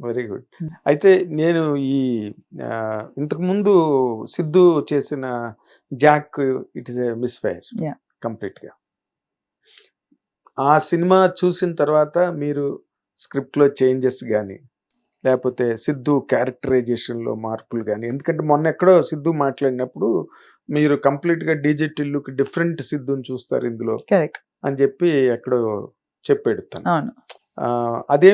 Very good. అయితే నేను ఈ ఆ, ఇంతకు ముందు సిద్ధు చేసిన Jack it is a misfire Yeah. కంప్లీట్గా ఆ సినిమా చూసిన తర్వాత మీరు స్క్రిప్ట్లో చేంజెస్ కానీ లేకపోతే సిద్ధు క్యారెక్టరైజేషన్లో మార్పులు కానీ ఎందుకంటే మొన్న ఎక్కడో సిద్ధు మాట్లాడినప్పుడు మీరు కంప్లీట్గా డిజిటల్ డిఫరెంట్ సిద్ధుని చూస్తారు ఇందులో అని చెప్పి ఎక్కడో చెప్పాడు తను. అవును ఆ, అదే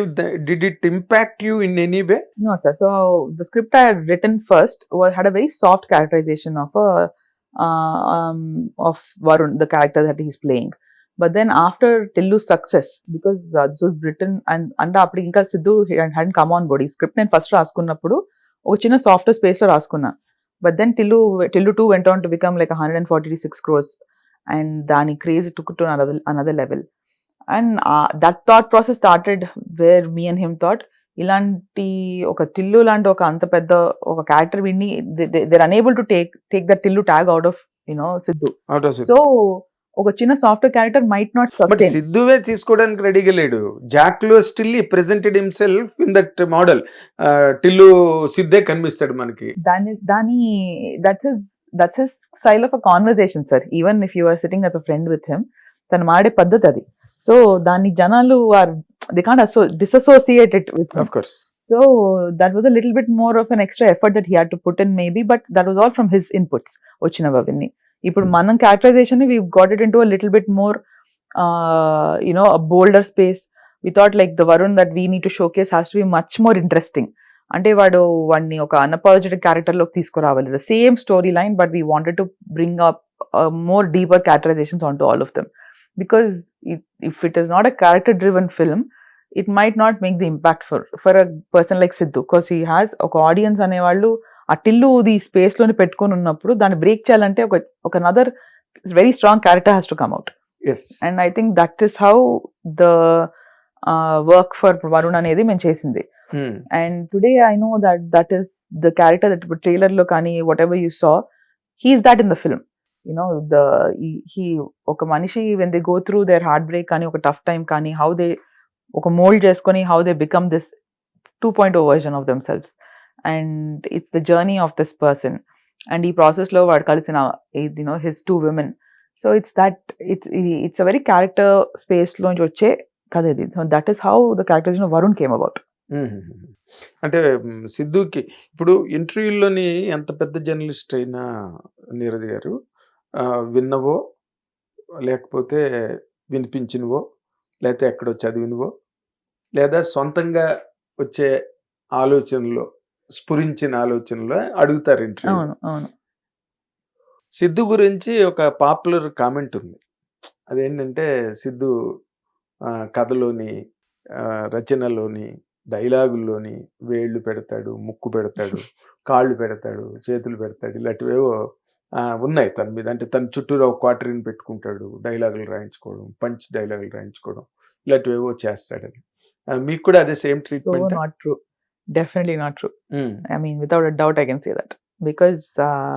did it impact you in any way No, sir. So the script I had written first was had a very soft characterization of a uh, um, of Varun, the character that he's playing. But then after Tillu's success, because uh, this was written and అంటే అప్పుడు ఇంకా Siddhu hadn't come on board. ఈ script నేను first రాసుకున్నప్పుడు ఒక చిన్న soft space లో రాసుకున్నా but then Tillu Tillu two went on to become like hundred and forty six crores and దాని craze took to another another level And that thought process started where me and him thought ఇలాంటి ఒక టిల్లు లాంటి ఒక అంత పెద్ద ఒక character విని there unable to take take the Tillu tag out of you know Siddhu so ఒక చిన్న software character might not but సిద్ధువే తీసుకోవడానికి రెడీగా లేడు. జాక్లో still presented himself in that model Tillu సిద్ధే కనిపిస్తాడు మనకి. దాని దాని that's his that's his style of a conversation sir even if you are sitting as a friend with him తను మాడే పద్ధతి అది. సో దాన్ని జనాలు are the can't అసో dissociated with of course So that was a little bit more of an extra effort that he had to put in, maybe, but that was all from his inputs. వచ్చినవన్నీ ఇప్పుడు మనం characterization we got it into a little bit more you know a bolder space without like the Varun that we need to showcase has to be much more interesting అంటే వాడు వాడిని ఒక unapologetic క్యారెక్టర్లోకి తీసుకురావాలి. The same story line but we wanted to bring up more deeper characterizations on to all of them because if it is not a character driven film it might not make the impact for for a person like Siddhu because he has ఒక audience అనేవాళ్ళు ఆ Tillu the స్పేస్లోని పెట్టుకొని ఉన్నప్పుడు దాన్ని break చేయాలంటే ఒక ఒక another very strong character has to come out and I think that is how the work for Varun అనేది మేము చేసింది. And today I know that that is the character that ట్రైలర్లో కానీ whatever you saw he is that in the film you know the he ఒక మనిషి when they go through their heartbreak కానీ ఒక tough time కానీ how they ఒక mould చేసుకొని how they become this two point o version of themselves and it's the journey of this person and ఈ ప్రాసెస్లో వాడు కలిసిన you know his two women so it's that it's it's a very character స్పేస్లోంచి వచ్చే కథ ఇది. That is how the characterization Varun came about అంటే సిద్ధుకి ఇప్పుడు ఇంటర్వ్యూలోని ఎంత పెద్ద జర్నలిస్ట్ అయినా నీరజ్ గారు విన్నవో లేకపోతే వినిపించినవో లేకపోతే ఎక్కడో చదివినవో లేదా సొంతంగా వచ్చే ఆలోచనలో స్ఫురించిన ఆలోచనలో అడుగుతారు ఇంటర్వ్యూ సిద్ధు గురించి ఒక పాపులర్ కామెంట్ ఉంది. అదేంటంటే సిద్ధు కథలోని రచనలోని డైలాగుల్లోని వేళ్ళు పెడతాడు ముక్కు పెడతాడు కాళ్ళు పెడతాడు చేతులు పెడతాడు ఇలాంటివేవో ఉన్నాయి. తన మీద అంటే తన చుట్టూరు ఒక క్వార్టరీని పెట్టుకుంటాడు. డైలాగులు రాయించుకోవడం పంచ్ డైలాగులు రాయించుకోవడం ఇలాంటివేవో చేస్తాడని ఆ, మీకు కూడా అదే same treatment? Not true definitely not true I mean without a doubt I can say that because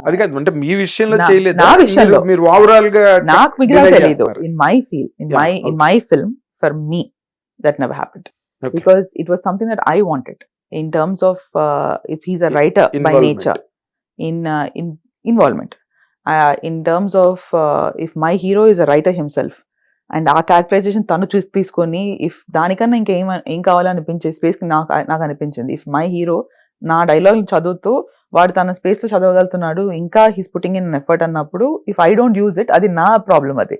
అది కాదు అంటే మీ విషయంలో చేయలేదు? నా విషయంలో. మీరు ఓవరాల్గా నాకు మిగతా చేస్తున్నారు. In my feel in my in. My film for me that never happened. Because it was something that I wanted in terms of if he's a writer by. Nature in uh, in uh, terms of uh, if my hero is a writer himself and ఆ characterization తను చూసి తీసుకొని if దానికన్నా ఇంకేం ఏం కావాలనిపించే space నాకు నాకు అనిపించింది. ఇఫ్ మై హీరో నా డైలాగ్ చదువుతూ వాడు తన స్పేస్లో చదవగలుగుతున్నాడు ఇంకా హీస్ పుట్టింగ్ ఇన్ ఎఫర్ట్ అన్నప్పుడు if I don't use it అది నా ప్రాబ్లం అది.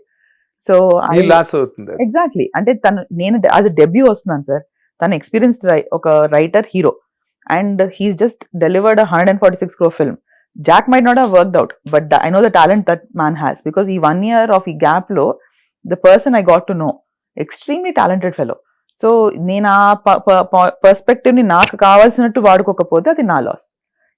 సో మీ లాస్ అవుతుంది. ఎగ్జాక్ట్లీ అంటే తను నేను యాజ్ అ డెబ్యూ వస్తున్నాను సార్. తను ఎక్స్పీరియన్స్డ్ ఒక writer hero and he's just delivered hundred and forty six crore film Jack might not have worked out but I know the talent that man has because ఈ one year of ఈ గ్యాప్లో the person I got to know extremely talented fellow so నేను ఆ పర్స్పెక్టివ్ని నాకు కావాల్సినట్టు వాడుకోకపోతే అది నా loss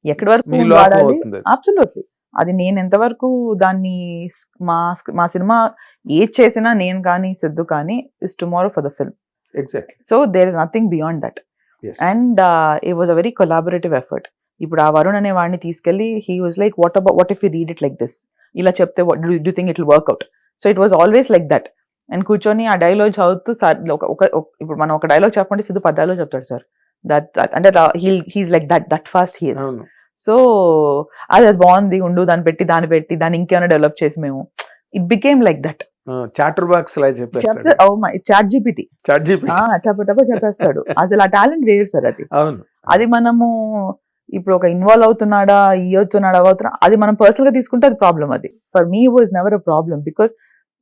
ఎక్కడి వరకు మీ లోపం వాడాలి అవుతుంది అది. అబ్సల్యూట్లీ అది నేను ఎంతవరకు దాన్ని స్- మా స్- మా సినిమా ఏది చేసినా నేను కానీ సిద్ధు కానీ is tomorrow for the film exactly so there is nothing beyond that and it was a very collaborative effort ఇప్పుడు ఆ వరుణ్ అనే వాడిని తీసుకెళ్ళి he was like what about what if you read it like this ఇలా చెప్తే do think it work out so it was always like that and కూర్చొని ఆ dialogue చదువుతూ సార్ ఒక ఇప్పుడు మనం ఒక డైలాగ్ చెప్పండి సిద్ధు పది డైలాగ్ చెప్తాడు సార్. దట్ అంటే he's like that that fast he's so అది అది బాగుంది ఉండు దాన్ని పెట్టి దాన్ని పెట్టి దాన్ని ఇంకేమైనా డెవలప్ చేసి మేము it became like that chatter box లా చెప్పేస్తాడు. చాట్ జీపీటీ చాట్ అసలు ఆ టాలెంట్ వేరు సార్ అది. అవును. అది మనము ఇప్పుడు ఒక ఇన్వాల్వ్ అవుతున్నాడా ఇవ్వతున్నాడా అవుతున్నా అది మనం పర్సనల్గా తీసుకుంటే అది ప్రాబ్లం అది. For me was never a problem because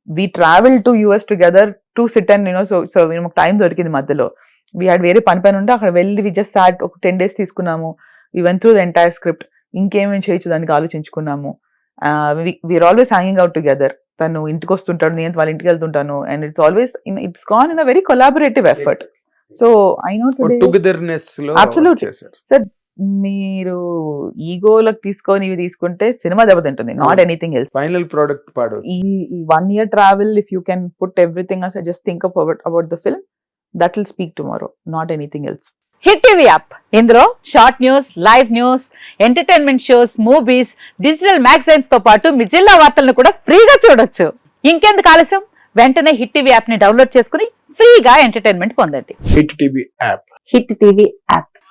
we travel to US together to sit and you know so so మాకు టైం దొరికింది మధ్యలో. వీ హ్యాడ్ వేరే పని పని ఉంటే అక్కడ వెళ్ళి వి జస్ట్ స్టార్ట్ ఒక టెన్ డేస్ తీసుకున్నాము. We went through the entire script ఇంకేమేమి చేయొచ్చు దానికి ఆలోచించుకున్నాము. We are always hanging out together తను ఇంటికి వస్తుంటాడు నేను వాళ్ళ ఇంటికి వెళ్తుంటాను. And it's always it's gone in a very collaborative effort so I know today టుగెదర్నెస్లో Absolutely. మీరు ఈగోలకు తీసుకొని ఇవి తీసుకుంటే సినిమా దెబ్బతింటుంది not. Anything else final product పాడు. ఈ one year travel if you can put everything as just think about about the film that will speak tomorrow not anything else hit TV app ఇందులో short news live news entertainment shows movies digital మ్యాగజైన్స్తో పాటు మీ జిల్లా వార్తలను కూడా ఫ్రీగా చూడొచ్చు. ఇంకెందుకు ఆలస్యం? వెంటనే హిట్ టీవీ యాప్ని డౌన్లోడ్ చేసుకుని ఫ్రీగా ఎంటర్టైన్మెంట్ పొందండి. Hit TV app hit TV app